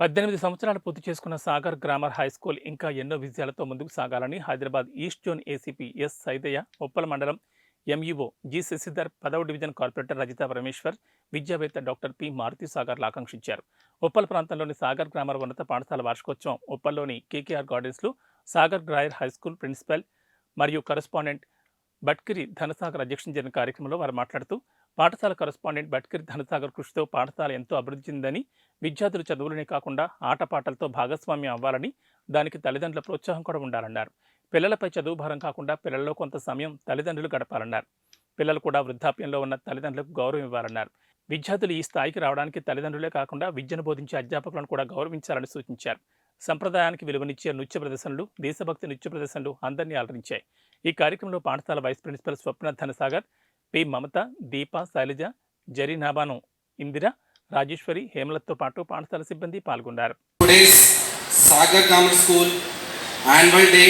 పద్దెనిమిది సంవత్సరాలు పూర్తి చేసుకున్న సాగర్ గ్రామర్ హై స్కూల్ ఇంకా ఎన్నో విజయాలతో ముందుకు సాగాలని Hyderabad east zone ACP S Saidaiah Uppal మండలం ఎంఈఓ జి శశిధర్ పదవ డివిజన్ కార్పొరేటర్ రజిత పరమేశ్వర్ విద్యావేత్త డాక్టర్ పి మారుతి సాగర్లు ఆకాంక్షించారు. ఉప్పల్ ప్రాంతంలోని సాగర్ గ్రామర్ ఉన్నత పాఠశాల వార్షికోత్సవం ఉప్పల్లోని కేకేఆర్ గార్డెన్స్లో Sagar grammar high school principal మరియు కరస్పాండెంట్ బట్కిరి ధనసాగర్ అధ్యక్షం జరిగిన కార్యక్రమంలో వారు మాట్లాడుతూ పాఠశాల కరస్పాండెంట్ బట్కిరి ధనసాగర్ కృషితో పాఠశాల ఎంతో అభివృద్ధి చెందిందని విద్యార్థులు చదువులనే కాకుండా ఆటపాటలతో భాగస్వామ్యం అవ్వాలని దానికి తల్లిదండ్రుల ప్రోత్సాహం కూడా ఉండాలన్నారు. పిల్లలపై చదువు భారం కాకుండా పిల్లల్లో కొంత సమయం తల్లిదండ్రులు గడపాలన్నారు. పిల్లలు కూడా వృద్ధాప్యంలో ఉన్న తల్లిదండ్రులకు గౌరవం ఇవ్వాలన్నారు. విద్యార్థులు ఈ స్థాయికి రావడానికి తల్లిదండ్రులే కాకుండా విద్యను బోధించే అధ్యాపకులను కూడా గౌరవించాలని సూచించారు. సంప్రదాయానికి విలువనిచ్చే నృత్య ప్రదర్శనలు దేశభక్తి నృత్య ప్రదర్శనలు అందరినీ అలరించాయి. ఈ కార్యక్రమంలో పాఠశాల vice principal Swapna Dhanasagar P Mamatha Deepa Shailaja Zarinabanu Indira Rajeshwari హేమలత్తో పాటు పాఠశాల సిబ్బంది పాల్గొన్నారు Sagar common school annual day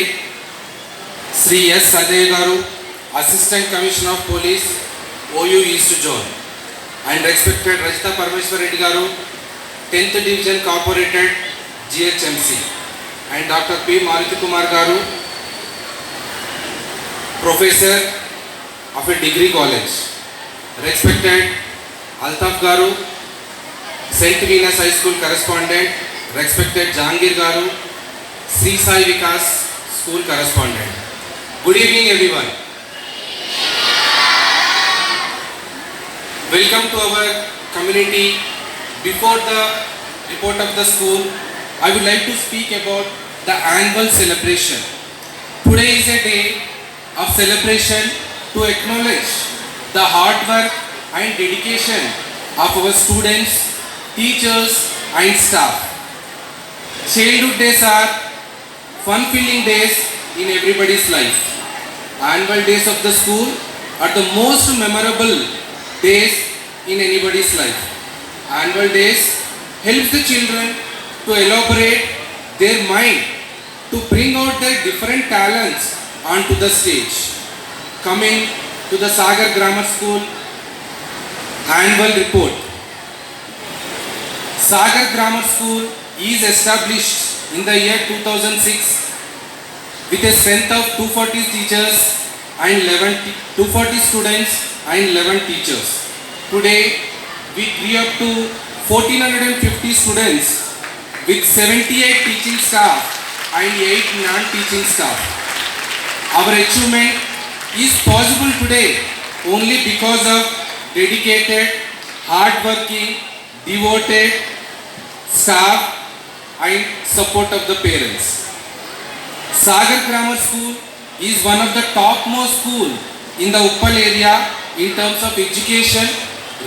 Shri S Sadaiah గారు assistant commissioner of police OU east zone and respected Rajitha Parameshwar Reddy గారు tenth division corporator GHMC and doctor P Maruthi Kumar గారు Professor of a degree college, respected Altaf Garu, St. Venus High School correspondent, respected Jahangir Garu, Sri Sai Vikas School correspondent. Good evening, everyone. Welcome to our community. Before the report of the school, I would like to speak about the annual celebration. Today is a day of celebration to acknowledge the hard work and dedication of our students, teachers, and staff. Childhood days are fun-filling days in everybody's life. Annual days of the school are the most memorable days in anybody's life. Annual days helps the children to elaborate their mind to bring out their different talents onto the stage. Coming to the Sagar Grammar School annual report. Sagar Grammar School is established in the year 2006 with a strength of 240 teachers and 11 240 students and 11 teachers. Today, we grew up to 1450 students with 78 teaching staff and 8 non-teaching staff. Our achievement is possible today only because of dedicated, hardworking, devoted staff and support of the parents. Sagar Grammar School is one of the topmost school in the Uppal area in terms of education,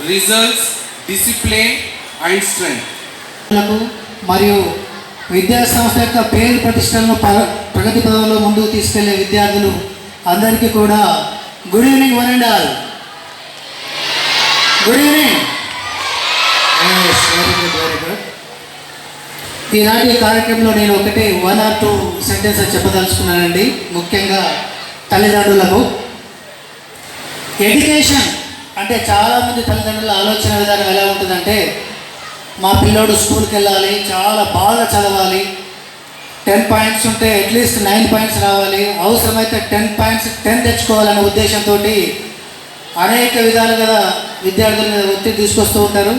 results, discipline and strength. లకు మరియు విద్యా సంస్థ యొక్క పేరు ప్రతిష్టలను ప్ర- ప్రగతి పదంలో ముందుకు తీసుకెళ్ళే విద్యార్థులు అందరికీ కూడా good evening one and all good evening very good very good ఈనాటి కార్యక్రమంలో నేను ఒకటి వన్ ఆర్ టూ సెంటెన్సెస్ చెప్పదలుచుకున్నానండి. ముఖ్యంగా తల్లిదండ్రులకు. ఎడ్యుకేషన్ అంటే చాలామంది తల్లిదండ్రుల ఆలోచన విధానం ఎలా ఉంటుందంటే మా పిల్లోడు స్కూల్కి వెళ్ళాలి చాలా బాగా చదవాలి. టెన్ పాయింట్స్ ఉంటే అట్లీస్ట్ నైన్ పాయింట్స్ రావాలి. అవసరమైతే టెన్ పాయింట్స్ టెన్ తెచ్చుకోవాలనే ఉద్దేశంతో అనేక విధాలుగా విద్యార్థుల మీద ఒత్తిడి తీసుకొస్తూ ఉంటారు.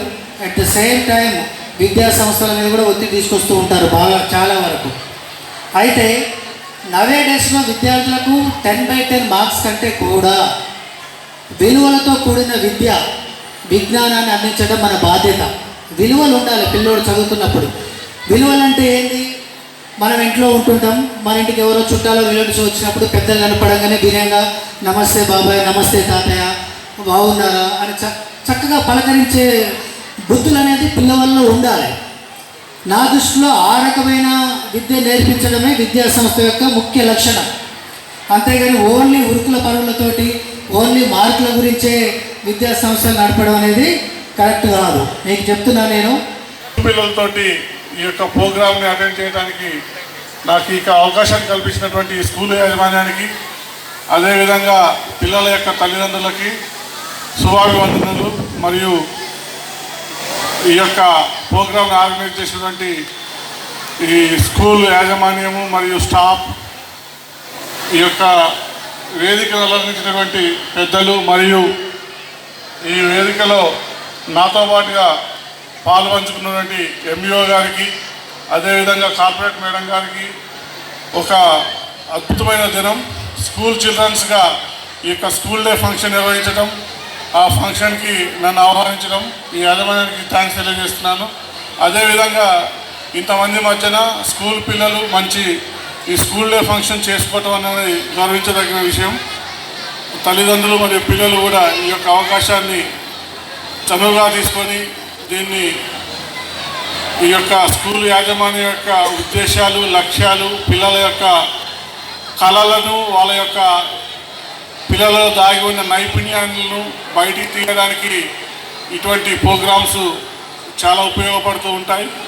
అట్ ద సేమ్ టైం విద్యా సంస్థల మీద కూడా ఒత్తిడి తీసుకొస్తూ ఉంటారు బాగా చాలా వరకు. అయితే నవే డేస్లో విద్యార్థులకు టెన్ బై టెన్ మార్క్స్ కంటే కూడా విలువలతో కూడిన విద్య విజ్ఞానాన్ని అందించడం మన బాధ్యత. విలువలు ఉండాలి పిల్లోడు చదువుతున్నప్పుడు. విలువలు అంటే ఏంటి మనం ఇంట్లో ఉంటుంటాం మన ఇంటికి ఎవరో చుట్టాలో విలువలు వచ్చినప్పుడు పెద్దలు కనపడంగానే వినయంగా నమస్తే బాబాయ్ నమస్తే తాతయ్య బాగున్నారా అని చ చక్కగా పలకరించే బుద్ధులు అనేది పిల్లవాళ్ళలో ఉండాలి. నా దృష్టిలో ఆ రకమైన విద్య నేర్పించడమే విద్యా సంస్థ యొక్క ముఖ్య లక్షణం. అంతేగాని ఓన్లీ ఉరుకుల పరుగులతోటి ఓన్లీ మార్కుల గురించే విద్యా సంస్థలు నడపడం అనేది కరెక్ట్ కాదు. మీకు చెప్తున్నా నేను. పిల్లలతోటి ఈ యొక్క ప్రోగ్రామ్ని అటెండ్ చేయడానికి నాకు ఇక అవకాశం కల్పించినటువంటి స్కూల్ యాజమాన్యానికి అదేవిధంగా పిల్లల యొక్క తల్లిదండ్రులకి శుభాభివందనలు మరియు ఈ యొక్క ప్రోగ్రామ్ని ఆర్గనైజ్ చేసినటువంటి ఈ స్కూల్ యాజమాన్యము మరియు స్టాఫ్ ఈ యొక్క వేదికను అలంకరించినటువంటి పెద్దలు మరియు ఈ వేదికలో నాతో పాటుగా పాల్పంచుకున్నటువంటి ఎంఈఓ గారికి అదేవిధంగా కార్పొరేట్ మేడం గారికి ఒక అద్భుతమైన దినం. స్కూల్ చిల్డ్రన్స్గా ఈ యొక్క స్కూల్ డే ఫంక్షన్ నిర్వహించడం ఆ ఫంక్షన్కి నన్ను ఆహ్వానించడం ఈ యాజమాన్యానికి థ్యాంక్స్ తెలియజేస్తున్నాను. అదేవిధంగా ఇంతమంది మధ్యన స్కూల్ పిల్లలు మంచి ఈ స్కూల్ డే ఫంక్షన్ చేసుకోవటం అనేది గర్వించదగిన విషయం. తల్లిదండ్రులు మరియు పిల్లలు కూడా ఈ యొక్క అవకాశాన్ని చనువుగా తీసుకొని దీన్ని ఈ యొక్క స్కూల్ యాజమాన్యం యొక్క ఉద్దేశాలు లక్ష్యాలు పిల్లల యొక్క కళలను వాళ్ళ యొక్క పిల్లలలో దాగి ఉన్న నైపుణ్యాలను బయటికి తీయడానికి ఇటువంటి ప్రోగ్రామ్స్ చాలా ఉపయోగపడుతూ ఉంటాయి.